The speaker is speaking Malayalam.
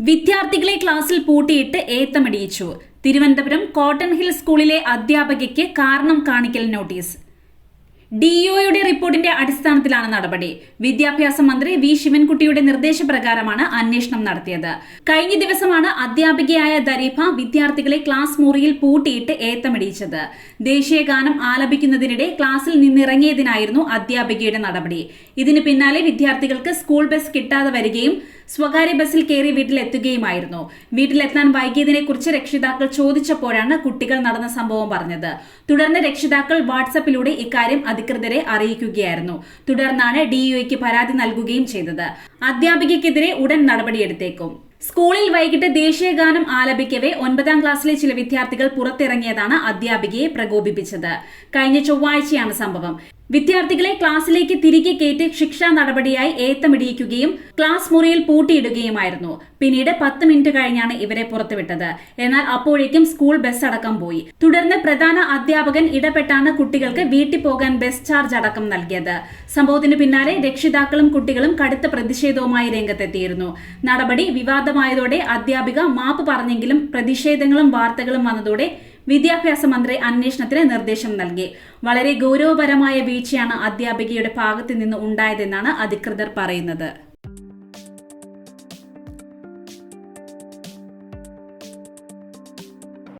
വിദ്യാർത്ഥികളെ ക്ലാസ്സിൽ പൂട്ടിയിട്ട് ഏത്തമടിയിച്ചു. തിരുവനന്തപുരം കോട്ടൺ ഹിൽ സ്കൂളിലെ അധ്യാപകയ്ക്ക് കാരണം കാണിക്കൽ നോട്ടീസ്. ഡിഇഒയുടെ റിപ്പോർട്ടിന്റെ അടിസ്ഥാനത്തിലാണ് നടപടി. വിദ്യാഭ്യാസ മന്ത്രി വി. ശിവൻകുട്ടിയുടെ നിർദ്ദേശപ്രകാരമാണ് അന്വേഷണം നടത്തിയത്. കഴിഞ്ഞ ദിവസമാണ് അധ്യാപികയായ ദരീഫ വിദ്യാർത്ഥികളെ ക്ലാസ് മുറിയിൽ പൂട്ടിയിട്ട് ഏത്തമിടിയിച്ചത്. ദേശീയഗാനം ആലപിക്കുന്നതിനിടെ ക്ലാസ്സിൽ നിന്നിറങ്ങിയതിനായിരുന്നു അധ്യാപികയുടെ നടപടി. ഇതിന് പിന്നാലെ വിദ്യാർത്ഥികൾക്ക് സ്കൂൾ ബസ് കിട്ടാതെ വരികയും സ്വകാര്യ ബസ്സിൽ കയറി വീട്ടിലെത്തുകയുമായിരുന്നു. വീട്ടിലെത്താൻ വൈകിയതിനെ കുറിച്ച് രക്ഷിതാക്കൾ ചോദിച്ചപ്പോഴാണ് കുട്ടികൾ നടന്ന സംഭവം പറഞ്ഞത്. തുടർന്ന് രക്ഷിതാക്കൾ വാട്സപ്പിലൂടെ ഇക്കാര്യം അധികൃതരെ അറിയിക്കുകയായിരുന്നു. തുടർന്നാണ് ഡിഇഒയ്ക്ക് പരാതി നൽകുകയും ചെയ്തത്. അധ്യാപികയ്ക്കെതിരെ ഉടൻ നടപടിയെടുത്തേക്കും. സ്കൂളിൽ വൈകിട്ട് ദേശീയഗാനം ആലപിക്കവേ ഒൻപതാം ക്ലാസ്സിലെ ചില വിദ്യാർത്ഥികൾ പുറത്തിറങ്ങിയതാണ് അധ്യാപികയെ പ്രകോപിപ്പിച്ചത്. കഴിഞ്ഞ ചൊവ്വാഴ്ചയാണ് സംഭവം. വിദ്യാർത്ഥികളെ ക്ലാസ്സിലേക്ക് തിരികെ കയറ്റി ശിക്ഷാ നടപടിയായി ഏത്തമിടിയിക്കുകയും ക്ലാസ് മുറിയിൽ പൂട്ടിയിടുകയുമായിരുന്നു. പിന്നീട് പത്ത് മിനിറ്റ് കഴിഞ്ഞാണ് ഇവരെ പുറത്തുവിട്ടത്. എന്നാൽ അപ്പോഴേക്കും സ്കൂൾ ബസ് അടക്കം പോയി. തുടർന്ന് പ്രധാന അധ്യാപകൻ ഇടപെട്ടാണ് കുട്ടികൾക്ക് വീട്ടിൽ പോകാൻ ബസ് ചാർജ് അടക്കം നൽകിയത്. സംഭവത്തിന് പിന്നാലെ രക്ഷിതാക്കളും കുട്ടികളും കടുത്ത പ്രതിഷേധവുമായി രംഗത്തെത്തിയിരുന്നു. നടപടി വിവാദമായതോടെ അധ്യാപിക മാപ്പ് പറഞ്ഞെങ്കിലും പ്രതിഷേധങ്ങളും വാർത്തകളും വന്നതോടെ വിദ്യാഭ്യാസ മന്ത്രി അന്വേഷണത്തിന് നിർദ്ദേശം നൽകി. വളരെ ഗൗരവപരമായ വീഴ്ചയാണ് അധ്യാപികയുടെ ഭാഗത്തു നിന്ന് ഉണ്ടായതെന്നാണ് അധികൃതർ പറയുന്നത്.